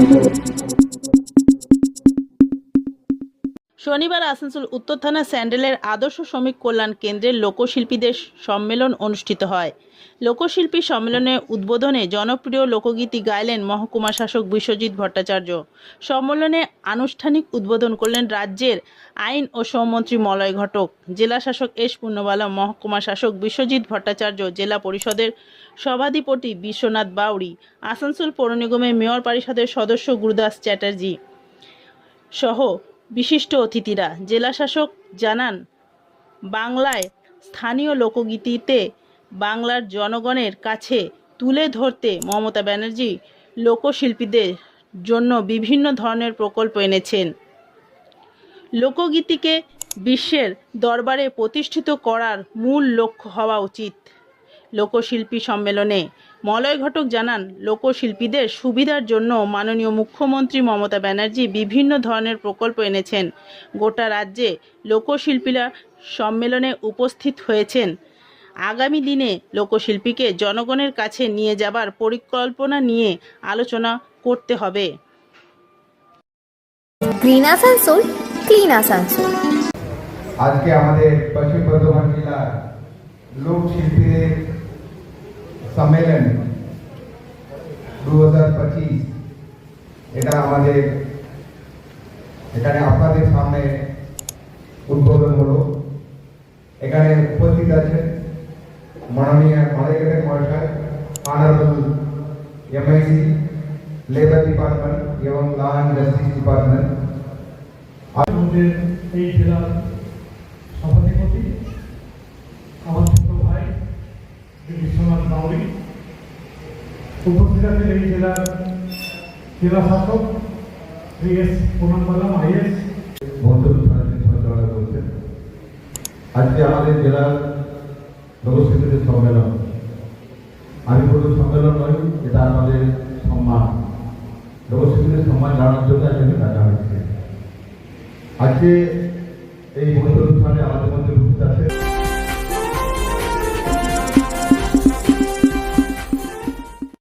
Thank you. শনিবার আসানসোল উত্তর থানা স্যান্ডেলের আদর্শ শ্রমিক কল্যাণ কেন্দ্রের লোকশিল্পীদের সম্মেলন অনুষ্ঠিত হয়। লোকশিল্পী সম্মেলনে উদ্বোধনে জনপ্রিয় লোকগীতি গাইলেন মহকুমা শাসক বিশ্বজিৎ ভট্টাচার্য। সম্মেলনে আনুষ্ঠানিক উদ্বোধন করলেন রাজ্যের আইন ও শ্রমমন্ত্রী মলয় ঘটক, জেলা শাসক এস পূর্ণবালা, মহকুমা শাসক বিশ্বজিৎ ভট্টাচার্য, জেলা পরিষদের সভাধিপতি বিশ্বনাথ বাউড়ি, আসানসোল পৌর নিগমের মেয়র পরিষদের সদস্য গুরুদাস চ্যাটার্জি সহ বিশিষ্ট অতিথিরা। জেলাশাসক জানান, বাংলায় স্থানীয় লোকগীতিতে বাংলার জনগণের কাছে তুলে ধরতে মমতা ব্যানার্জি লোকশিল্পীদের জন্য বিভিন্ন ধরনের প্রকল্প এনেছেন। লোকগীতিকে বিশ্বের দরবারে প্রতিষ্ঠিত করার মূল লক্ষ্য হওয়া উচিত। লোকশিল্পী সম্মেলনে। মলয় ঘটক জানান লোকশিল্পীদের সুবিধার জন্য মাননীয় মুখ্যমন্ত্রী মমতা ব্যানার্জি বিভিন্ন ধরনের প্রকল্প এনেছেন। গোটা রাজ্যে লোকশিল্পীরা সম্মেলনে উপস্থিত হয়েছেন। আগামী দিনে লোকশিল্পীকে জনগণের কাছে নিয়ে যাবার পরিকল্পনা নিয়ে আলোচনা করতে হবে। Green Asansol clean Asansol. আজকে আমাদের পশ্চিম বর্ধমান জেলার লোক শিল্পীদের সম্মেলন দু হাজার পঁচিশ। এটা আমাদের, এখানে আপনাদের সামনে উদ্বোধন হলো। এখানে উপস্থিত আছেন মাননীয় মালাইকাটের মহাশয় অনারেবল এমআইসি লেবার ডিপার্টমেন্ট এবং ল অ্যান্ড জাস্টিস ডিপার্টমেন্ট আমাদের এই জেলার সভাধিপতি আমার ছোট ভাই শ্রী বিশ্বনাথ বাউরি উপস্থিত আছেন এই জেলার জেলা শাসক শ্রী এস পুনম মালাম আইএস বন্ধুত্ব সঞ্চালনা করছেন আজকে আমাদের জেলার লোকশিল্পীদের সম্মেলন আমি বলব সম্মেলন নয় এটা আমাদের সম্মান লোকশিল্পীদের সম্মান জানানোর জন্য আজকে ডাকা হয়েছে আজকে এই বন্ধু অনুষ্ঠানে আমাদের মধ্যে উপস্থিত আছে